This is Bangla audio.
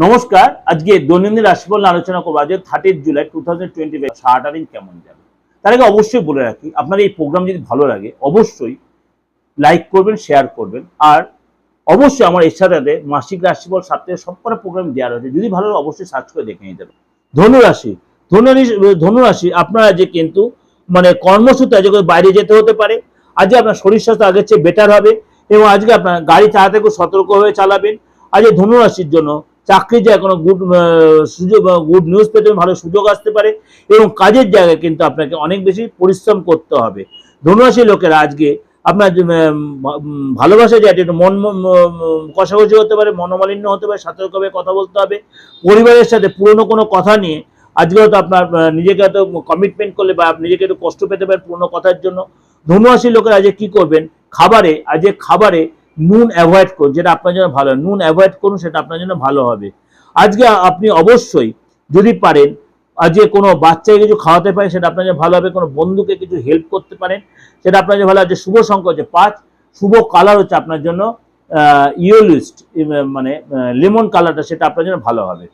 নমস্কার, আজকে দৈনন্দিন রাশিফল আলোচনা করব। আজকে থার্টির July two thousand twenty five সারাটা দিন কেমন যাবে তার আগে অবশ্যই বলে রাখি, আপনার এই প্রোগ্রাম যদি ভালো লাগে, অবশ্যই লাইক করবেন শেয়ার করবেন। আর অবশ্যই আমার এর সাথে মাসিক রাশিফল সাপ্তাহে সবকটা প্রোগ্রাম দেওয়া রয়েছে। যদি ভালো অবশ্যই সার্চ করে দেখে নিতে পারেন। ধনুরাশি ধনুরাশি ধনুরাশি আপনারা যে কিন্তু মানে কর্মসূত্রে আজকে বাইরে যেতে হতে পারে। আজকে আপনার শরীর স্বাস্থ্য আগের চেয়ে বেটার হবে এবং আজকে আপনার গাড়ি চালাতে খুব সতর্ক হয়ে চালাবেন। আজকে ধনুরাশির জন্য চাকরি যায় কোনো গুড সুযোগ গুড নিউজ পেতে ভালো সুযোগ আসতে পারে এবং কাজের জায়গায় কিন্তু আপনাকে অনেক বেশি পরিশ্রম করতে হবে। ধনুরাশি লোকেরা আজকে আপনার ভালোবাসা যে একটু মন কষাকষি হতে পারে, মনোমালিন্য হতে পারে সতর্কভাবে কথা বলতে হবে। পরিবারের সাথে পুরনো কোনো কথা নিয়ে আজকে হয়তো আপনার নিজেকে হয়তো কমিটমেন্ট করলে বা নিজেকে একটু কষ্ট পেতে পারে পুরনো কথার জন্য। ধনুরাশি লোকেরা আজকে কি করবেন? খাবারে, আজকে খাবারে নুন অ্যাভয়েড করুন, যেটা আপনার জন্য ভালো, নুন অ্যাভয়েড করুন, সেটা আপনার জন্য ভালো হবে। আজকে আপনি অবশ্যই যদি পারেন, আজকে কোনো বাচ্চাকে কিছু খাওয়াতে পারেন, সেটা আপনার জন্য ভালো হবে, কোনো বন্ধুকে কিছু হেল্প করতে পারেন, সেটা আপনার জন্য ভালো আছে শুভ সংখ্যা হচ্ছে পাঁচ, শুভ কালার হচ্ছে আপনার জন্য ইয়েলিস্ট মানে লেমন কালারটা সেটা আপনার জন্য ভালো হবে।